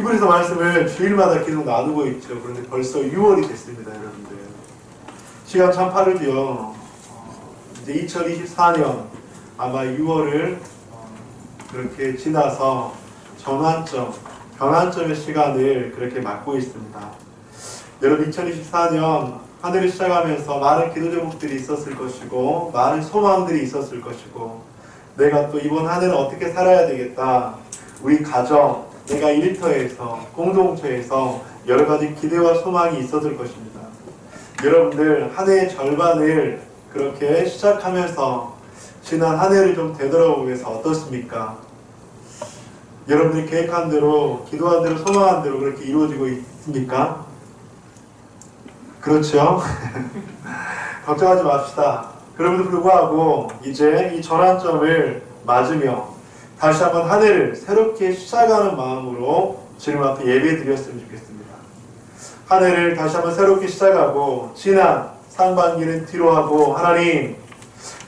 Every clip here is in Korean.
히브리서 말씀을 주일마다 계속 나누고 있죠. 그런데 벌써 6월이 됐습니다, 여러분들. 시간 참 빠르죠. 어, 이제 2024년 아마 6월을 어, 그렇게 지나서 전환점, 변환점의 시간을 그렇게 맞고 있습니다. 여러분 2024년 한 해를 시작하면서 많은 기도 제목들이 있었을 것이고 많은 소망들이 있었을 것이고 내가 또 이번 한 해는 어떻게 살아야 되겠다. 우리 가정, 내가 일터에서 공동체에서 여러 가지 기대와 소망이 있었을 것입니다. 여러분들 한 해의 절반을 그렇게 시작하면서 지난 한 해를 좀 되돌아보면서 어떻습니까? 여러분들이 계획한 대로, 기도한 대로, 소망한 대로 그렇게 이루어지고 있습니까? 그렇죠? 걱정하지 맙시다. 그럼에도 불구하고 이제 이 전환점을 맞으며 다시 한번 한 해를 새롭게 시작하는 마음으로 주님 앞에 예배 드렸으면 좋겠습니다. 한 해를 다시 한번 새롭게 시작하고 지난 상반기는 뒤로 하고 하나님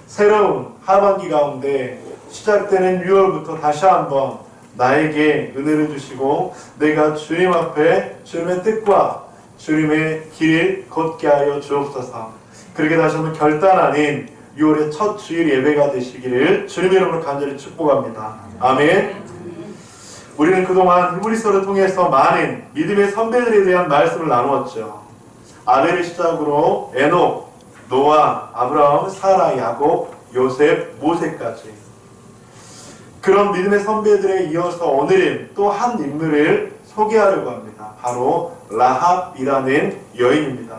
새로운 하반기 가운데 시작되는 6월부터 다시 한번 나에게 은혜를 주시고 내가 주님 앞에 주님의 뜻과 주님의 길 걷게 하여 주옵소서. 그렇게 다시 한번 결단하는 6월의 첫 주일 예배가 되시기를 주님의 이름으로 간절히 축복합니다. 아멘. 우리는 그동안 히브리서를 통해서 많은 믿음의 선배들에 대한 말씀을 나누었죠. 아벨을 시작으로 에녹, 노아, 아브라함, 사라, 야곱, 요셉, 모세까지. 그런 믿음의 선배들에 이어서 오늘은 또 한 인물을 소개하려고 합니다. 바로 라합이라는 여인입니다.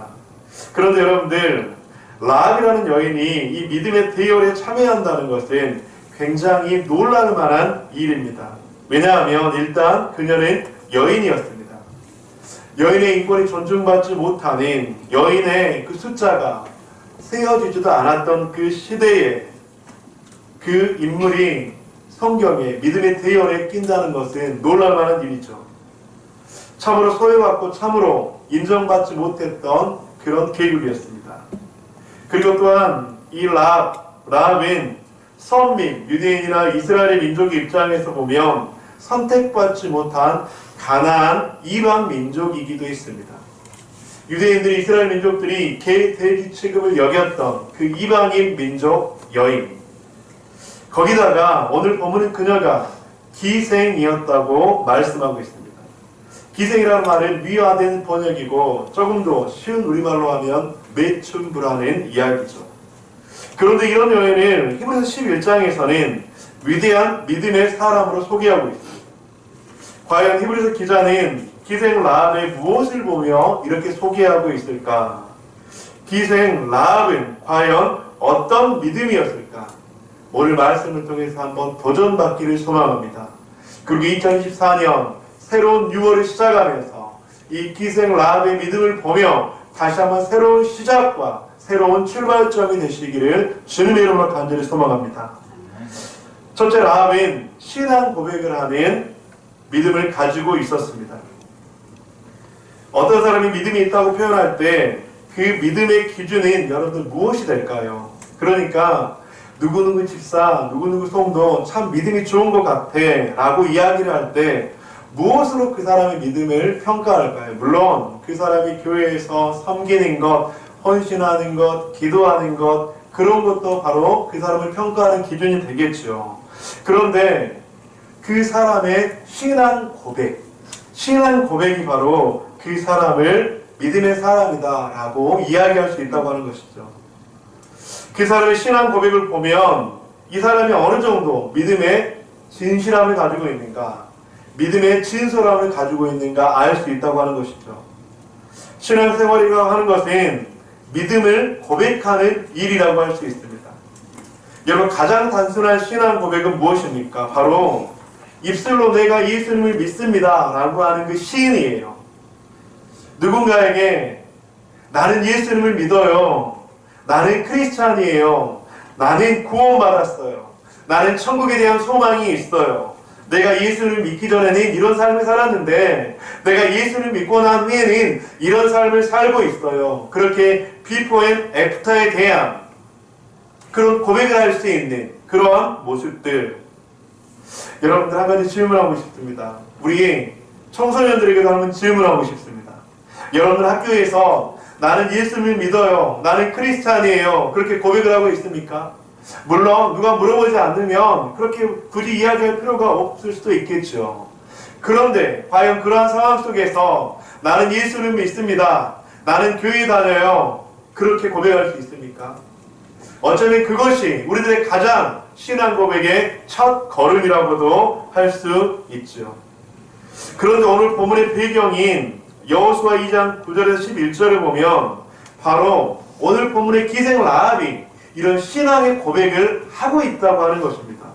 그런데 여러분들, 라합이라는 여인이 이 믿음의 대열에 참여한다는 것은 굉장히 놀랄 만한 일입니다. 왜냐하면 일단 그녀는 여인이었습니다. 여인의 인권이 존중받지 못하는 여인의 그 숫자가 세어지지도 않았던 그 시대에 그 인물이 성경에 믿음의 대열에 낀다는 것은 놀랄 만한 일이죠. 참으로 소외받고 참으로 인정받지 못했던 그런 계급이었습니다. 그리고 또한 이 라합, 라합은 선민, 유대인이나 이스라엘의 민족의 입장에서 보면 선택받지 못한 가난한 이방 민족이기도 했습니다. 유대인들이 이스라엘 민족들이 개돼지 취급을 여겼던 그 이방인 민족 여인. 거기다가 오늘 본문은 그녀가 기생이었다고 말씀하고 있습니다. 기생이라는 말은 미화된 번역이고 조금 더 쉬운 우리말로 하면 매춘부라는 이야기죠. 그런데 이런 여인을 히브리서 11장에서는 위대한 믿음의 사람으로 소개하고 있습니다. 과연 히브리서 기자는 기생 라합의 무엇을 보며 이렇게 소개하고 있을까? 기생 라합은 과연 어떤 믿음이었을까? 오늘 말씀을 통해서 한번 도전받기를 소망합니다. 그리고 2024년 새로운 6월을 시작하면서 이 기생 라합의 믿음을 보며 다시 한번 새로운 시작과 새로운 출발점이 되시기를 주님의 이름으로 간절히 소망합니다. 첫째 라합은 신앙 고백을 하는 믿음을 가지고 있었습니다. 어떤 사람이 믿음이 있다고 표현할 때 그 믿음의 기준은 여러분들 무엇이 될까요? 그러니까 누구누구 집사, 누구누구 성도 참 믿음이 좋은 것 같아 라고 이야기를 할 때 무엇으로 그 사람의 믿음을 평가할까요? 물론 그 사람이 교회에서 섬기는 것, 헌신하는 것, 기도하는 것 그런 것도 바로 그 사람을 평가하는 기준이 되겠죠. 그런데 그 사람의 신앙 고백, 신앙 고백이 바로 그 사람을 믿음의 사람이다라고 이야기할 수 있다고 하는 것이죠. 그 사람의 신앙 고백을 보면 이 사람이 어느 정도 믿음의 진실함을 가지고 있는가, 믿음의 진솔함을 가지고 있는가 알 수 있다고 하는 것이죠. 신앙생활이라고 하는 것은 믿음을 고백하는 일이라고 할 수 있습니다. 여러분 가장 단순한 신앙 고백은 무엇입니까? 바로 입술로 내가 예수님을 믿습니다 라고 하는 그 시인이에요. 누군가에게 나는 예수님을 믿어요. 나는 크리스찬이에요. 나는 구원받았어요. 나는 천국에 대한 소망이 있어요. 내가 예수를 믿기 전에는 이런 삶을 살았는데 내가 예수를 믿고 난 후에는 이런 삶을 살고 있어요. 그렇게 비포 앤 애프터에 대한 그런 고백을 할 수 있는 그러한 모습들 여러분들 한 가지 질문하고 싶습니다. 우리 청소년들에게도 한번 질문하고 싶습니다. 여러분들 학교에서 나는 예수님을 믿어요. 나는 크리스찬이에요. 그렇게 고백을 하고 있습니까? 물론 누가 물어보지 않으면 그렇게 굳이 이야기할 필요가 없을 수도 있겠죠. 그런데 과연 그러한 상황 속에서 나는 예수를 믿습니다. 나는 교회 다녀요. 그렇게 고백할 수 있습니까? 어쩌면 그것이 우리들의 가장 신앙 고백의 첫 걸음이라고도 할 수 있죠. 그런데 오늘 본문의 배경인 여호수아 2장 9절에서 11절을 보면 바로 오늘 본문의 기생 라합이 이런 신앙의 고백을 하고 있다고 하는 것입니다.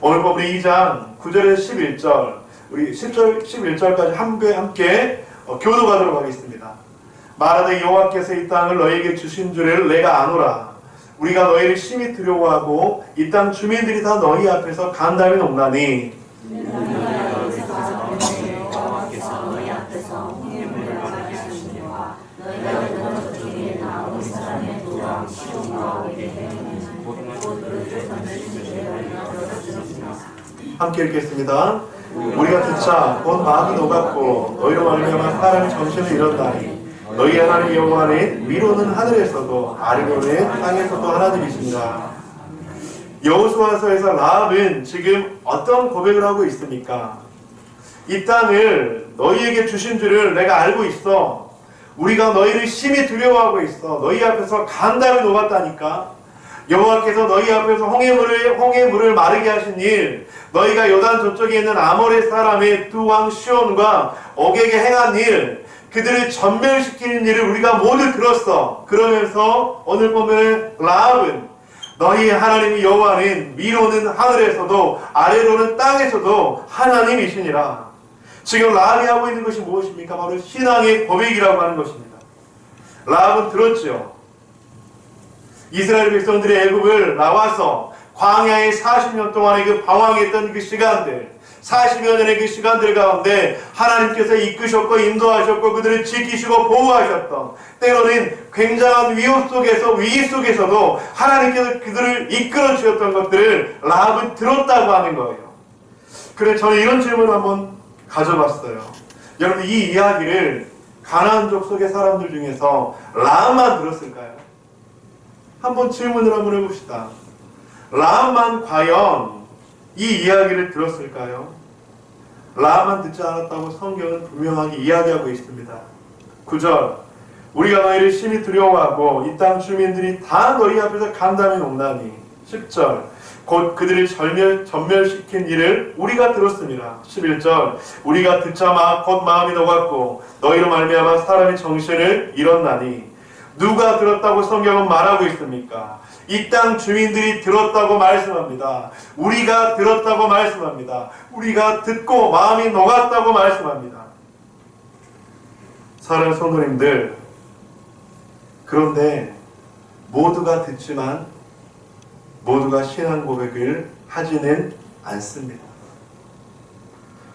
오늘 본문의 2장 9절에서 11절 우리 10절 11절까지 함께 함께 어, 교도하도록 하겠습니다. 말하되 여호와께서 이 땅을 너희에게 주신 줄을 내가 아노라. 우리가 너희를 심히 두려워하고 이 땅 주민들이 다 너희 앞에서 간담이 높나니 함께 읽겠습니다. 우리가 듣자 곧 마음이 녹았고 너희로 말미암아 사람이 정신을 잃었나니 너희 하나님 여호와는 위로는 하늘에서도 아래로는 땅에서도 하나님이십니다. 여호수아서에서 라합은 지금 어떤 고백을 하고 있습니까? 이 땅을 너희에게 주신 줄을 내가 알고 있어. 우리가 너희를 심히 두려워하고 있어. 너희 앞에서 간담이 녹았다니까. 여호와께서 너희 앞에서 홍해물을 홍해물을 마르게 하신 일, 너희가 요단 저쪽에 있는 아모레 사람의 두 왕 시온과 옥에게 행한 일, 그들을 전멸시키는 일을 우리가 모두 들었어. 그러면서 오늘 보면 라합은 너희 하나님 여호와는 위로는 하늘에서도 아래로는 땅에서도 하나님이시니라. 지금 라합이 하고 있는 것이 무엇입니까? 바로 신앙의 고백이라고 하는 것입니다. 라합은 들었죠. 이스라엘 백성들이 애굽을 나와서 광야에 40년 동안의 그 방황했던 그 시간들, 40여 년의 그 시간들 가운데 하나님께서 이끄셨고 인도하셨고 그들을 지키시고 보호하셨던 때로는 굉장한 위협 속에서 위기 속에서도 하나님께서 그들을 이끌어 주셨던 것들을 라합은 들었다고 하는 거예요. 그래 저는 이런 질문을 한번 가져봤어요. 여러분 이 이야기를 가나안 족 속의 사람들 중에서 라합만 들었을까요? 한번 질문을 한번 해봅시다. 라합만 과연 이 이야기를 들었을까요? 라합만 듣지 않았다고 성경은 분명하게 이야기하고 있습니다. 9절 우리가 너희를 심히 두려워하고 이 땅 주민들이 다 너희 앞에서 간담이 높나니 10절 곧 그들을 전멸, 전멸시킨 일을 우리가 들었습니다. 11절 우리가 듣자 마, 곧 마음이 녹았고 너희로 말미암아 사람의 정신을 잃었나니 누가 들었다고 성경은 말하고 있습니까? 이 땅 주민들이 들었다고 말씀합니다. 우리가 들었다고 말씀합니다. 우리가 듣고 마음이 녹았다고 말씀합니다. 사랑하는 성도님들, 그런데 모두가 듣지만 모두가 신앙 고백을 하지는 않습니다.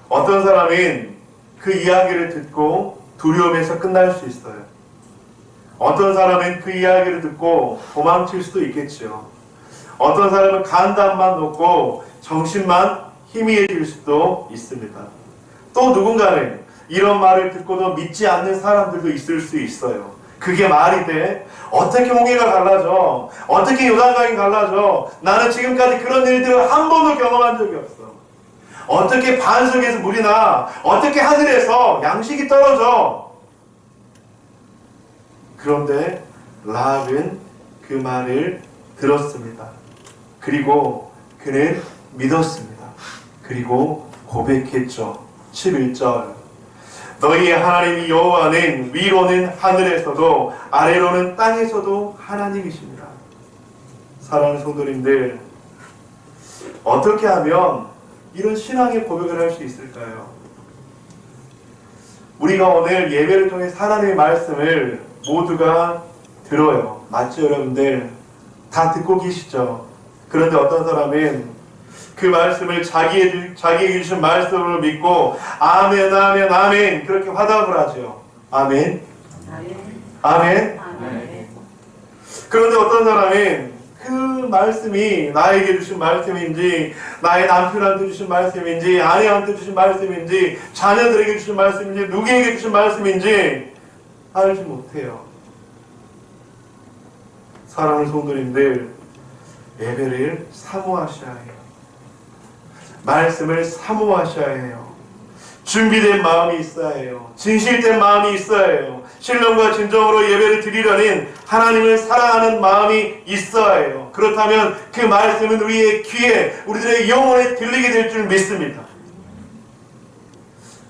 어떤 사람은 그 이야기를 듣고 두려움에서 끝날 수 있어요. 어떤 사람은 그 이야기를 듣고 도망칠 수도 있겠죠. 어떤 사람은 간담만 놓고 정신만 희미해질 수도 있습니다. 또 누군가는 이런 말을 듣고도 믿지 않는 사람들도 있을 수 있어요. 그게 말이 돼? 어떻게 홍해가 갈라져? 어떻게 요단강이 갈라져? 나는 지금까지 그런 일들을 한 번도 경험한 적이 없어. 어떻게 반석에서 물이 나? 어떻게 하늘에서 양식이 떨어져? 그런데 라합은 그 말을 들었습니다. 그리고 그는 믿었습니다. 그리고 고백했죠. 11절 너희의 하나님 여호와는 위로는 하늘에서도 아래로는 땅에서도 하나님이십니다. 사랑하는 성도님들 어떻게 하면 이런 신앙의 고백을 할 수 있을까요? 우리가 오늘 예배를 통해 하나님의 말씀을 모두가 들어요. 맞죠, 여러분들? 다 듣고 계시죠? 그런데 어떤 사람은 그 말씀을 자기의, 자기에게 주신 말씀으로 믿고, 아멘, 아멘, 아멘, 그렇게 화답을 하죠. 아멘. 아멘. 그런데 어떤 사람은 그 말씀이 나에게 주신 말씀인지 나의 남편한테 주신 말씀인지 아내한테 주신 말씀인지 자녀들에게 주신 말씀인지 누구에게 주신 말씀인지 알지 못해요. 사랑하는 성도님들 예배를 사모하셔야 해요. 말씀을 사모하셔야 해요. 준비된 마음이 있어야 해요. 진실된 마음이 있어야 해요. 신령과 진정으로 예배를 드리려는 하나님을 사랑하는 마음이 있어야 해요. 그렇다면 그 말씀은 우리의 귀에, 우리들의 영혼에 들리게 될 줄 믿습니다.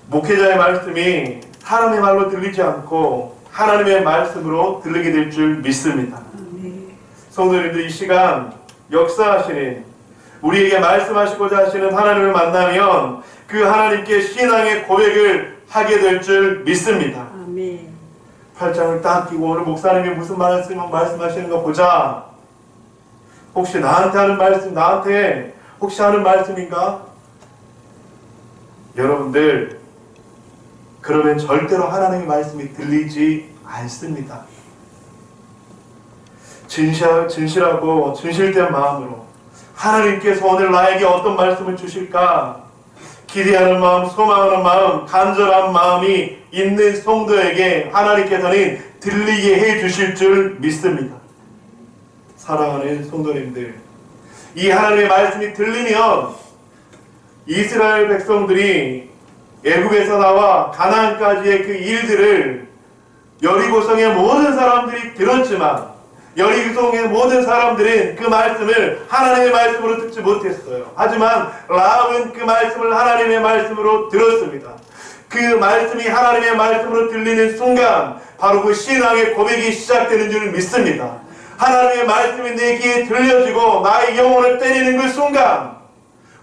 목회자의 말씀이 사람의 말로 들리지 않고 하나님의 말씀으로 들리게 될 줄 믿습니다. 성도님들 이 시간 역사하시는 우리에게 말씀하시고자 하시는 하나님을 만나면 그 하나님께 신앙의 고백을 하게 될 줄 믿습니다. 아멘. 팔짱을 딱 끼고 오늘 목사님이 무슨 말씀 말씀하시는가 보자. 혹시 나한테 하는 말씀, 나한테 혹시 하는 말씀인가? 여러분들 그러면 절대로 하나님의 말씀이 들리지 않습니다. 진실, 진실하고 진실된 마음으로 하나님께서 오늘 나에게 어떤 말씀을 주실까? 기대하는 마음, 소망하는 마음, 간절한 마음이 있는 성도에게 하나님께서는 들리게 해 주실 줄 믿습니다. 사랑하는 성도님들, 이 하나님의 말씀이 들리면 이스라엘 백성들이 애굽에서 나와 가나안까지의 그 일들을 여리고성의 모든 사람들이 들었지만 여리고성의 모든 사람들은 그 말씀을 하나님의 말씀으로 듣지 못했어요. 하지만 라합은 그 말씀을 하나님의 말씀으로 들었습니다. 그 말씀이 하나님의 말씀으로 들리는 순간 바로 그 신앙의 고백이 시작되는 줄 믿습니다. 하나님의 말씀이 내 귀에 들려지고 나의 영혼을 때리는 그 순간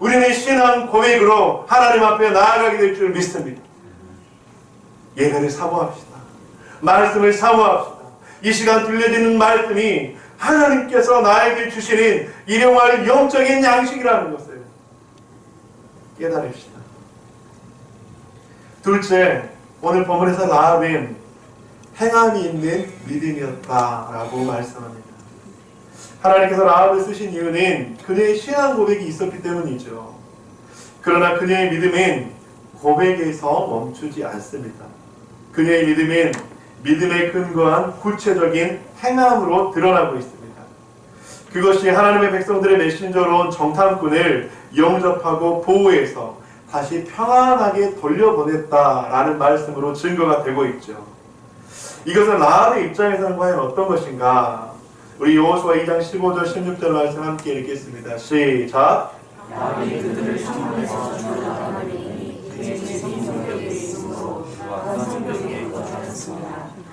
우리는 신앙 고백으로 하나님 앞에 나아가게 될 줄 믿습니다. 예배를 사모합시다. 말씀을 사모합시다. 이 시간 들려지는 말씀이 하나님께서 나에게 주시는 일용할 영적인 양식이라는 것을 깨달읍시다. 둘째, 오늘 본문에서 라합은 행함이 있는 믿음이었다라고 말씀합니다. 하나님께서 라합을 쓰신 이유는 그녀의 신앙 고백이 있었기 때문이죠. 그러나 그녀의 믿음은 고백에서 멈추지 않습니다. 그녀의 믿음은 믿음에 근거한 구체적인 행함으로 드러나고 있습니다. 그것이 하나님의 백성들의 메신저로 온 정탐꾼을 영접하고 보호해서 다시 평안하게 돌려보냈다라는 말씀으로 증거가 되고 있죠. 이것은 라합의 입장에서는 과연 어떤 것인가? 우리 여호수아 2장 15절 16절 말씀 함께 읽겠습니다. 시작.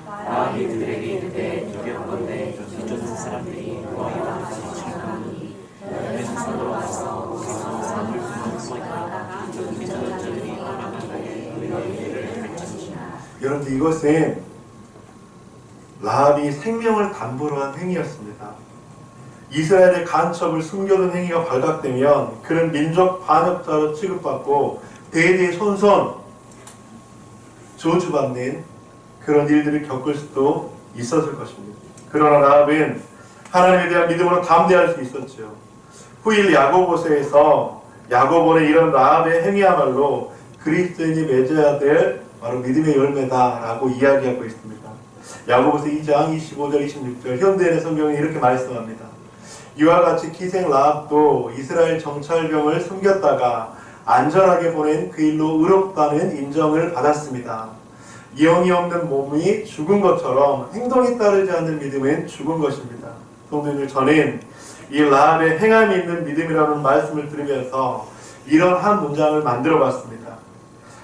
마음이 그들에게 이르되 여겨본데 이쫓은 사람들이 모아와 지나가니 너희는 산으로 와서 거기서 산을 숨어있다가 이쫓은 떠나가니 너희를 갈지니라 여러분들 이것은 라합이 생명을 담보로 한 행위였습니다. 이스라엘의 간첩을 숨겨둔 행위가 발각되면 그는 민족 반역자로 취급받고 대대 손손 저주받는 그런 일들을 겪을 수도 있었을 것입니다. 그러나 라합은 하나님에 대한 믿음으로 담대할 수 있었죠. 후일 야고보서에서 야고보는 이런 라합의 행위야말로 그리스도인이 맺어야 될 바로 믿음의 열매다라고 이야기하고 있습니다. 야고보서 2장 25절 26절 현대인의 성경은 이렇게 말씀합니다. 이와 같이 기생 라합도 이스라엘 정찰병을 숨겼다가 안전하게 보낸 그 일로 의롭다는 인정을 받았습니다. 영이 없는 몸이 죽은 것처럼 행동이 따르지 않는 믿음은 죽은 것입니다. 성도님들 저는 이 라합의 행함이 있는 믿음이라는 말씀을 들으면서 이런 한 문장을 만들어 봤습니다.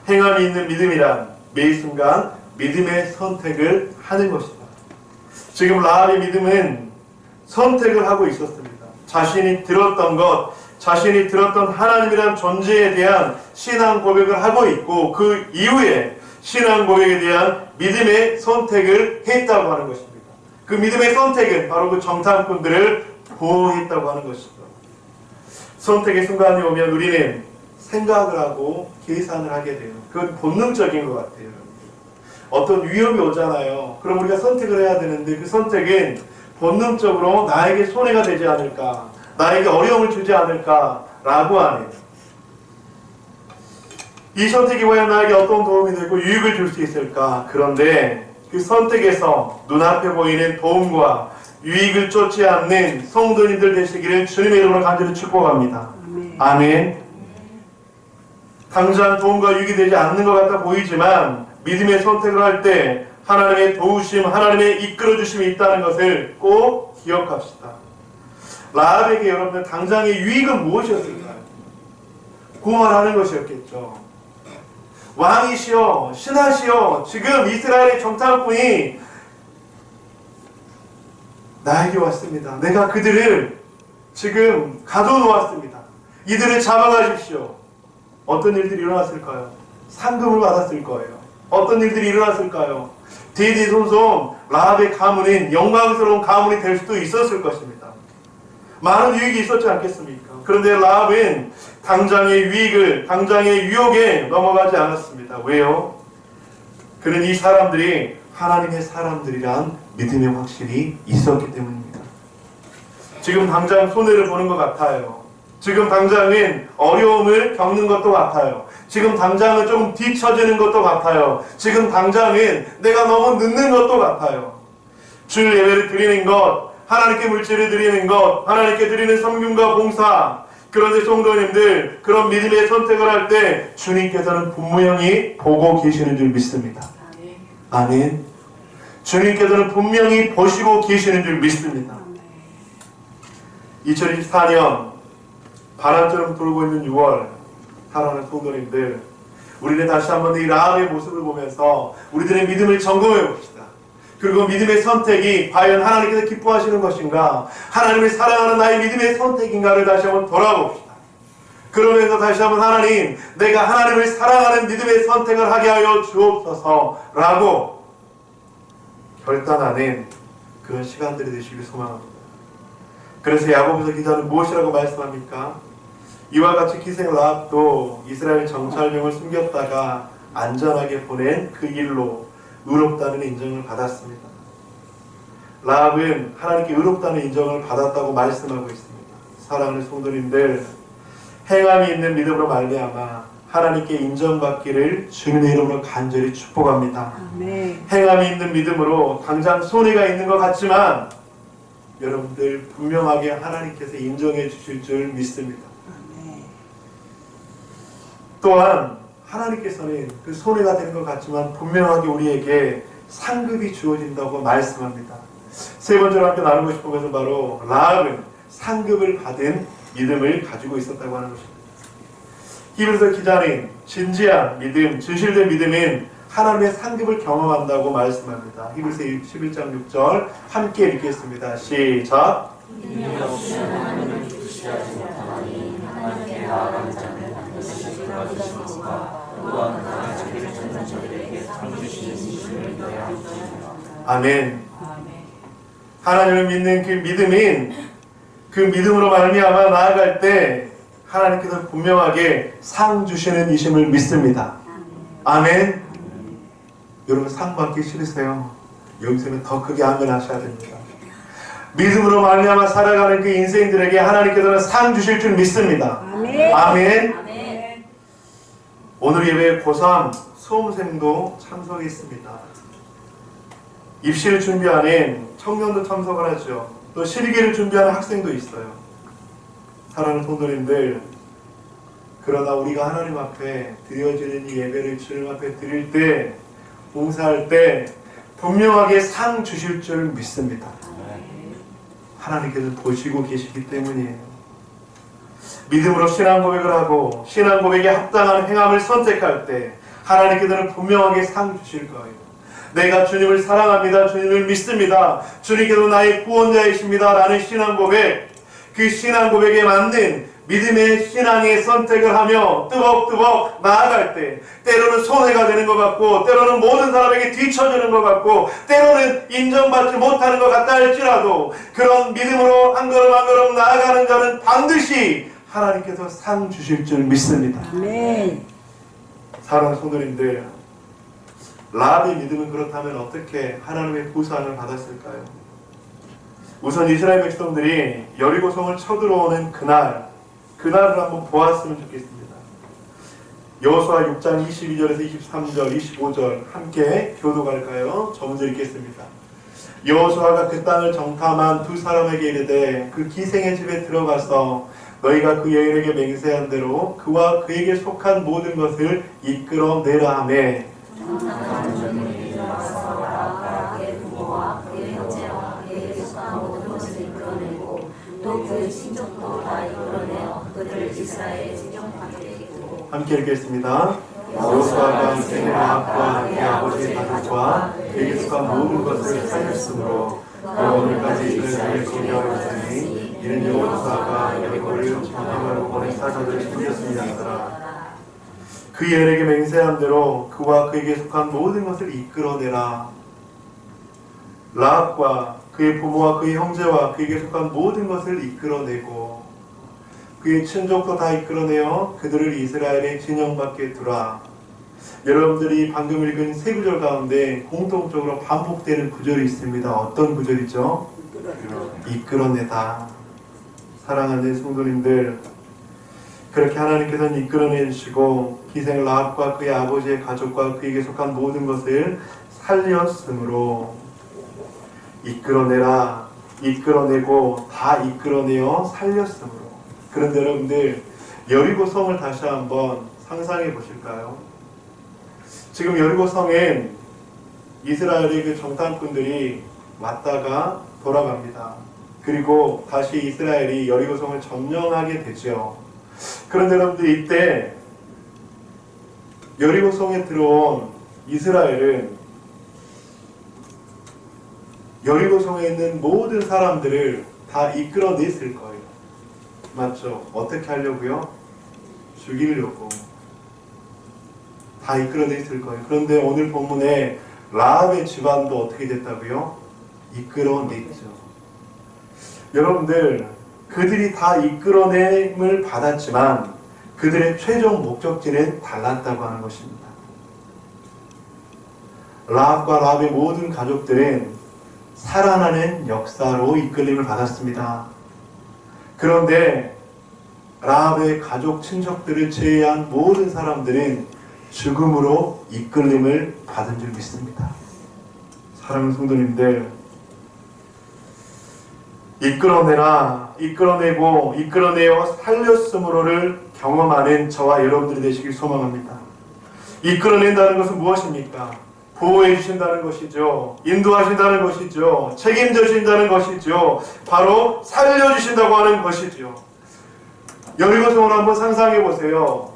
행함이 있는 믿음이란 매 순간 믿음의 선택을 하는 것이다. 지금 라합의 믿음은 선택을 하고 있었습니다. 자신이 들었던 것, 자신이 들었던 하나님이란 존재에 대한 신앙 고백을 하고 있고 그 이후에 신앙 고백에 대한 믿음의 선택을 했다고 하는 것입니다. 그 믿음의 선택은 바로 그 정탐꾼들을 보호했다고 하는 것이죠. 선택의 순간이 오면 우리는 생각을 하고 계산을 하게 돼요. 그건 본능적인 것 같아요. 어떤 위협이 오잖아요. 그럼 우리가 선택을 해야 되는데 그 선택은 본능적으로 나에게 손해가 되지 않을까, 나에게 어려움을 주지 않을까라고 하는 이 선택이 과연 나에게 어떤 도움이 되고 유익을 줄 수 있을까? 그런데 그 선택에서 눈앞에 보이는 도움과 유익을 쫓지 않는 성도님들 되시기를 주님의 이름으로 간절히 축복합니다. 아멘. 아멘. 당장 도움과 유익이 되지 않는 것 같아 보이지만 믿음의 선택을 할 때 하나님의 도우심, 하나님의 이끌어 주심이 있다는 것을 꼭 기억합시다. 라합에게 여러분들 당장의 유익은 무엇이었을까요? 구원하는 것이었겠죠. 왕이시여, 신하시여, 지금 이스라엘의 정탐꾼이 나에게 왔습니다. 내가 그들을 지금 가둬놓았습니다. 이들을 잡아가십시오. 어떤 일들이 일어났을까요? 상금을 받았을 거예요. 어떤 일들이 일어났을까요? 대대손손 라합의 가문은 영광스러운 가문이 될 수도 있었을 것입니다. 많은 유익이 있었지 않겠습니까? 그런데 라합은 당장의 유익을, 당장의 유혹에 넘어가지 않았습니다. 왜요? 그는 이 사람들이 하나님의 사람들이란 믿음이 확실히 있었기 때문입니다. 지금 당장 손해를 보는 것 같아요. 지금 당장은 어려움을 겪는 것도 같아요. 지금 당장은 좀 뒤처지는 것도 같아요. 지금 당장은 내가 너무 늦는 것도 같아요. 주일 예배를 드리는 것, 하나님께 물질을 드리는 것, 하나님께 드리는 섬김과 봉사. 그런데 성도님들 그런 믿음의 선택을 할 때 주님께서는 분명히 보고 계시는 줄 믿습니다. 아멘. 주님께서는 분명히 보시고 계시는 줄 믿습니다. 2024년 바람처럼 돌고 있는 6월 사랑하는 성도님들 우리는 다시 한번 이 라합의 모습을 보면서 우리들의 믿음을 점검해 봅시다. 그리고 믿음의 선택이 과연 하나님께서 기뻐하시는 것인가 하나님을 사랑하는 나의 믿음의 선택인가를 다시 한번 돌아봅시다. 그러면서 다시 한번 하나님 내가 하나님을 사랑하는 믿음의 선택을 하게 하여 주옵소서라고 결단하는 그런 시간들이 되시길 소망합니다. 그래서 야고보서 기자는 무엇이라고 말씀합니까? 이와 같이 기생 라합도 이스라엘 정찰병을 숨겼다가 안전하게 보낸 그 일로 의롭다는 인정을 받았습니다. 라합은 하나님께 의롭다는 인정을 받았다고 말씀하고 있습니다. 사랑하는 성도님들, 행함이 있는 믿음으로 말미암아 하나님께 인정받기를 주님의 이름으로 간절히 축복합니다. 아멘. 행함이 있는 믿음으로 당장 손해가 있는 것 같지만 여러분들 분명하게 하나님께서 인정해 주실 줄 믿습니다. 또한 하나님께서는 그 손해가 되는 것 같지만 분명하게 우리에게 상급이 주어진다고 말씀합니다. 세 번째로 함께 나누고 싶은 것은 바로 라합은 상급을 받은 믿음을 가지고 있었다고 하는 것입니다. 히브리서 기자는 진지한 믿음, 진실된 믿음은 하나님의 상급을 경험한다고 말씀합니다. 히브리서 11장 6절 함께 읽겠습니다. 시작. 아멘. 하나님을 믿는 그 믿음인 그 믿음으로 말미암아 나아갈 때 하나님께서 분명하게 상 주시는 이심을 믿습니다. 아멘. 여러분 상 받기 싫으세요? 여기서는 더 크게 아멘 하셔야 됩니다. 믿음으로 말미암아 살아가는 그 인생들에게 하나님께서는 상 주실 줄 믿습니다. 아멘. 아멘. 오늘 예배 고3 수험생도 참석했습니다. 입시를 준비하는 청년도 참석을 하죠. 또 실기를 준비하는 학생도 있어요. 사랑하는 성도님들, 그러나 우리가 하나님 앞에 드려지는 이 예배를 주님 앞에 드릴 때, 봉사할 때 분명하게 상 주실 줄 믿습니다. 하나님께서 보시고 계시기 때문이에요. 믿음으로 신앙 고백을 하고 신앙 고백에 합당한 행함을 선택할 때 하나님께서는 분명하게 상 주실 거예요. 내가 주님을 사랑합니다. 주님을 믿습니다. 주님께서 나의 구원자이십니다. 라는 신앙 고백, 그 신앙 고백에 맞는 믿음의 신앙의 선택을 하며 뜨벅뜨벅 나아갈 때 때로는 손해가 되는 것 같고 때로는 모든 사람에게 뒤처지는 것 같고 때로는 인정받지 못하는 것 같다 할지라도 그런 믿음으로 한 걸음 한 걸음 나아가는 자는 반드시 하나님께서 상 주실 줄 믿습니다. 아멘. 사랑하는 성도님들 라합의 믿음은 그렇다면 어떻게 하나님의 보상을 받았을까요? 우선 이스라엘 백성들이 여리고성을 쳐들어오는 그날, 그날을 한번 보았으면 좋겠습니다. 여호수아 6장 22절에서 23절, 25절 함께 교도갈까요? 저 먼저 읽겠습니다. 여호수아가 그 땅을 정탐한 두 사람에게 이르되 그 기생의 집에 들어가서 너희가 그 여인에게 맹세한 대로 그와 그에게 속한 모든 것을 하매 이스라엘의 진영하게 되고 함께 읽겠습니다. 여호수아가 세라합과 그의 아버지의 가족과 그에게 속한 모든 것을 살렸으므로 오늘까지 이스라엘을 지배하고 있으니 이는 여호수아가 여리고를 정함으로 보낸 사자들을 숨겼습니다. 그 여인에게 맹세한 대로 그와 그에게 속한 모든 것을 이끌어내라. 라합과 그의 부모와 그의 형제와 그에게 속한 모든 것을 이끌어내고 그의 친족도 다 이끌어내어 그들을 이스라엘의 진영 밖에 두라. 여러분들이 방금 읽은 세 구절 가운데 공통적으로 반복되는 구절이 있습니다. 어떤 구절이죠? 이끌어내다. 사랑하는 성도님들, 그렇게 하나님께서는 이끌어내 주시고 기생 라합과 그의 아버지의 가족과 그에게 속한 모든 것을 살렸으므로 이끌어내라, 이끌어내고 다 이끌어내어 살렸으므로. 그런데 여러분들 여리고 성을 다시 한번 상상해 보실까요? 지금 여리고 성엔 이스라엘의 그 정탐꾼들이 왔다가 돌아갑니다. 그리고 다시 이스라엘이 여리고 성을 점령하게 되죠. 그런데 여러분들 이때 여리고 성에 들어온 이스라엘은 여리고 성에 있는 모든 사람들을 다 이끌어냈을 거예요. 맞죠? 어떻게 하려고요? 죽이려고. 다 이끌어냈을 거예요. 그런데 오늘 본문에 라합의 집안도 어떻게 됐다고요? 이끌어냈죠. 여러분들 그들이 다 이끌어냄을 받았지만 그들의 최종 목적지는 달랐다고 하는 것입니다. 라합과 라합의 모든 가족들은 살아나는 역사로 이끌림을 받았습니다. 그런데 라합의 가족 친척들을 제외한 모든 사람들은 죽음으로 이끌림을 받은 줄 믿습니다. 사랑하는 성도님들, 이끌어내라, 이끌어내고, 이끌어내어 살렸으므로를 경험하는 저와 여러분들이 되시길 소망합니다. 이끌어낸다는 것은 무엇입니까? 보호해 주신다는 것이죠. 인도하신다는 것이죠. 책임져 주신다는 것이죠. 바로 살려 주신다고 하는 것이죠. 여리고성을 한번 상상해 보세요.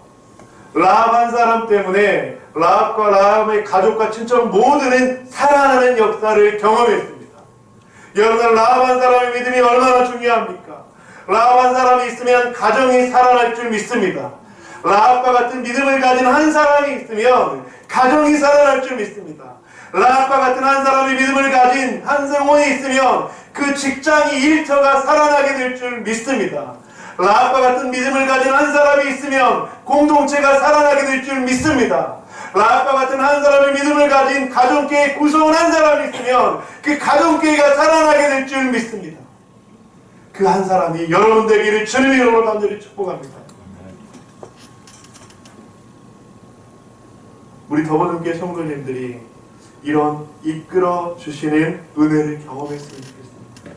라합 한 사람 때문에 라합과 라합의 가족과 친척 모두는 살아나는 역사를 경험했습니다. 여러분 라합 한 사람의 믿음이 얼마나 중요합니까? 라합 한 사람이 있으면 가정이 살아날 줄 믿습니다. 라합과 같은 믿음을 가진 한 사람이 있으면 가정이 살아날 줄 믿습니다. 라합과 같은 한 사람의 믿음을 가진 한 성원이 있으면 그 직장이 일터가 살아나게 될 줄 믿습니다. 라합과 같은 믿음을 가진 한 사람이 있으면 공동체가 살아나게 될 줄 믿습니다. 라합과 같은 한 사람의 믿음을 가진 가정교회 구성원 한 사람이 있으면 그 가정교회가 살아나게 될 줄 믿습니다. 그 한 사람이 여러분 되기를 주님의 이름으로 간절히 축복합니다. 우리 더버든께 성도님들이 이런 이끌어 주시는 은혜를 경험했으면 좋겠습니다.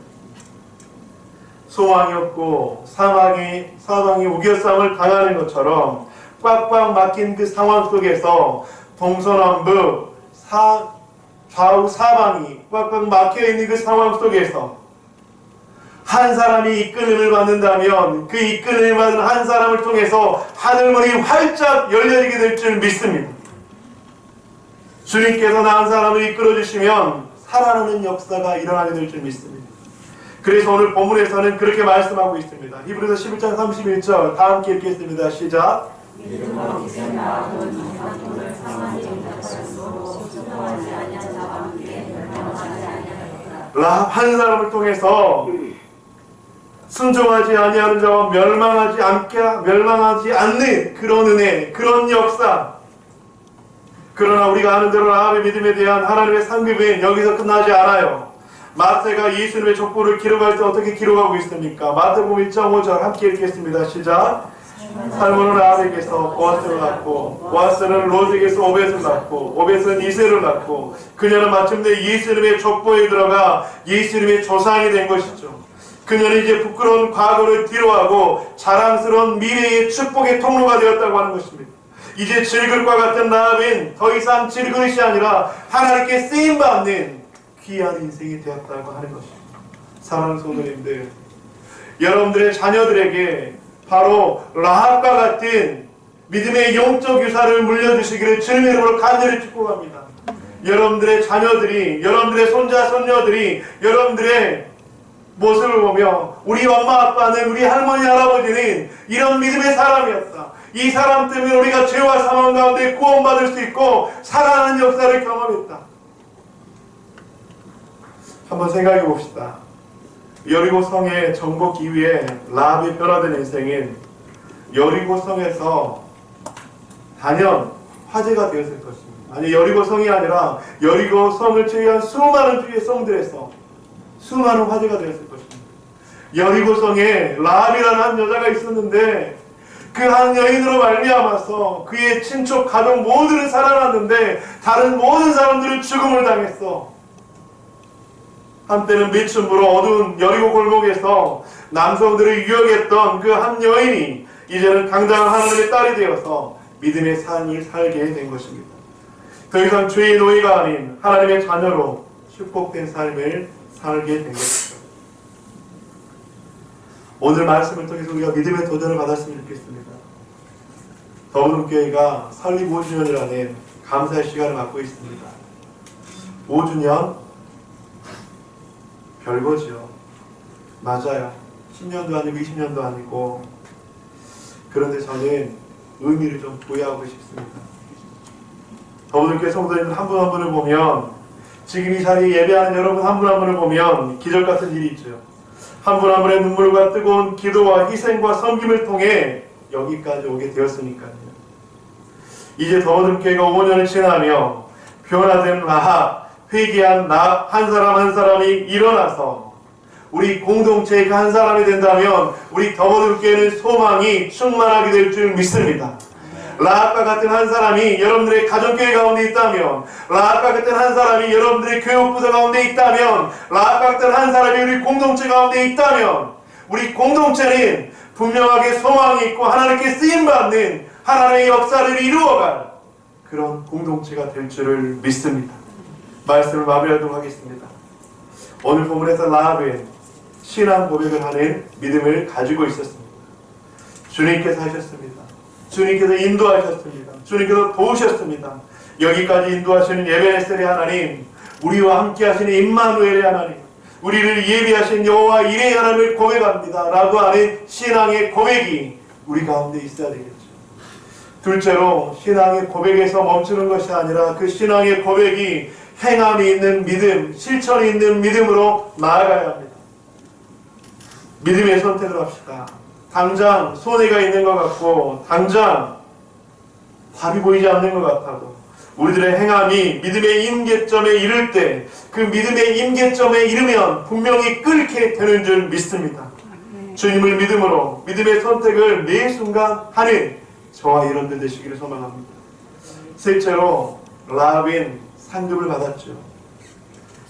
소망이 없고 사망이 사망이 우겨쌈을 당하는 것처럼 꽉꽉 막힌 그 상황 속에서 동서남북 사, 좌우 사방이 꽉꽉 막혀 있는 그 상황 속에서 한 사람이 이끌림을 받는다면 그 이끌림을 받은 한 사람을 통해서 하늘문이 활짝 열려지게 될 줄 믿습니다. 주님께서 나 한 사람을 이끌어 주시면 살아나는 역사가 일어나게 될 줄 믿습니다. 그래서 오늘 본문에서는 그렇게 말씀하고 있습니다. 히브리서 11장 31절 다 함께 읽겠습니다. 시작. 믿음으로 기생하는 이산도를 사망이 인도하시고 소통하지 아니한 자와 함께. 라합 한 사람을 통해서 순종하지 아니하는 자와 멸망하지 않게 멸망하지 않는 그런 은혜, 그런 역사. 그러나 우리가 아는 대로 라합의 믿음에 대한 하나님의 상급은 여기서 끝나지 않아요. 마태가 예수님의 족보를 기록할 때 어떻게 기록하고 있습니까? 마태복음 1.5절 함께 읽겠습니다. 시작. 살몬은 아합에게서 보아스를 낳고 보아스는 롯에게서 오벳을 낳고 오벳은 이세를 낳고 그녀는 마침내 예수님의 족보에 들어가 예수님의 조상이 된 것이죠. 그녀는 이제 부끄러운 과거를 뒤로하고 자랑스러운 미래의 축복의 통로가 되었다고 하는 것입니다. 이제 질글과 같은 라합인 더 이상 질그릇이 아니라 하나님께 쓰임 받는 귀한 인생이 되었다고 하는 것입니다. 사랑하는 성도님들, 여러분들의 자녀들에게 바로 라합과 같은 믿음의 영적 유사를 물려주시기를 주님의 이름으로 간절히 축복합니다. 여러분들의 자녀들이, 여러분들의 손자, 손녀들이, 여러분들의 모습을 보며 우리 엄마 아빠는 우리 할머니 할아버지는 이런 믿음의 사람이었다. 이 사람 때문에 우리가 죄와 사망 가운데 구원받을 수 있고 살아나는 역사를 경험했다. 한번 생각해 봅시다. 여리고 성의 정복 이후에 라합이 변화된 인생은 여리고 성에서 단연 화제가 되었을 것입니다. 아니 여리고 성이 아니라 여리고 성을 제외한 수많은 주의 성들에서 수많은 화제가 되었을 것입니다. 여리고 성에 라합이라는 한 여자가 있었는데 그한 여인으로 말미암아서 그의 친척 가족 모두는 살아났는데 다른 모든 사람들은 죽음을 당했어. 한때는 매춘부로 어두운 여리고 골목에서 남성들을 유혹했던 그 한 여인이 이제는 당당한 하나님의 딸이 되어서 믿음의 삶을 살게 된 것입니다. 더 이상 죄의 노예가 아닌 하나님의 자녀로 축복된 삶을 살게 된 것이죠. 오늘 말씀을 통해서 우리가 믿음의 도전을 받았으면 좋겠습니다. 더부름교회가 설립 5주년이라는 감사의 시간을 갖고 있습니다. 5주년 별거지요. 맞아요. 10년도 아니고 20년도 아니고 그런데 저는 의미를 좀 부여하고 싶습니다. 더부들께 성도님들 한분 한 분을 보면 지금 이 자리에 예배하는 여러분 한 분 한 분을 보면 기적 같은 일이 있죠. 한 분 한 분의 눈물과 뜨거운 기도와 희생과 섬김을 통해 여기까지 오게 되었으니까요. 이제 더부들교회가 5년을 지나며 변화된 라합 회개한 나 한 사람 한 사람이 일어나서 우리 공동체의 그한 사람이 된다면 우리 더버들교회는 소망이 충만하게 될 줄 믿습니다. 라합과 같은 한 사람이 여러분들의 가정교회 가운데 있다면 라합과 같은 한 사람이 여러분들의 교육부서 가운데 있다면 라합과 같은 한 사람이 우리 공동체 가운데 있다면 우리 공동체는 분명하게 소망이 있고 하나님께 쓰임받는 하나님의 역사를 이루어갈 그런 공동체가 될 줄을 믿습니다. 말씀을 마무리하도록 하겠습니다. 오늘 본문에서 라합은 신앙 고백을 하는 믿음을 가지고 있었습니다. 주님께서 하셨습니다. 주님께서 인도하셨습니다. 주님께서 도우셨습니다. 여기까지 인도하시는 예배네셀의 하나님, 우리와 함께 하시는 임마누엘의 하나님, 우리를 예비하신 여호와 이레의 하나님을 고백합니다. 라고 하는 신앙의 고백이 우리 가운데 있어야 되겠죠. 둘째로 신앙의 고백에서 멈추는 것이 아니라 그 신앙의 고백이 행함이 있는 믿음, 실천이 있는 믿음으로 나아가야 합니다. 믿음의 선택을 합시다. 당장 손해가 있는 것 같고, 당장 답이 보이지 않는 것 같아도, 우리들의 행함이 믿음의 임계점에 이를 때, 그 믿음의 임계점에 이르면 분명히 끓게 되는 줄 믿습니다. 주님을 믿음으로 믿음의 선택을 매 순간 하는 저와 여러분들 되시기를 소망합니다. 셋째로 라합인 상급을 받았죠.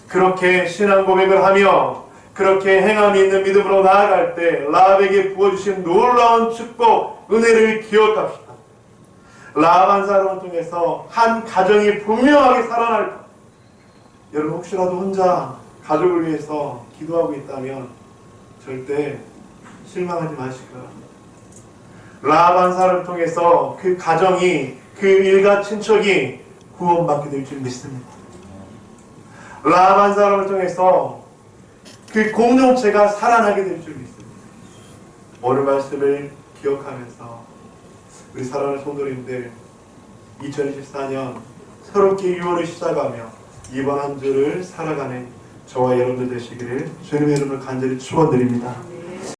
그렇게 신앙 고백을 하며 그렇게 행함이 있는 믿음으로 나아갈 때 라합에게 부어주신 놀라운 축복, 은혜를 기억합시다. 라합 한 사람을 통해서 한 가정이 분명하게 살아날 것. 여러분 혹시라도 혼자 가족을 위해서 기도하고 있다면 절대 실망하지 바랍니다. 라합 한 사람을 통해서 그 가정이 그 일가 친척이 구원받게 될 줄 믿습니다. 라합 한 사람을 통해서 그 공동체가 살아나게 될 줄 믿습니다. 오늘 말씀을 기억하면서 우리 사랑하는 성도님들 2024년 새롭게 6월을 시작하며 이번 한 주를 살아가는 저와 여러분들 되시기를 주님의 이름으로 간절히 축원드립니다.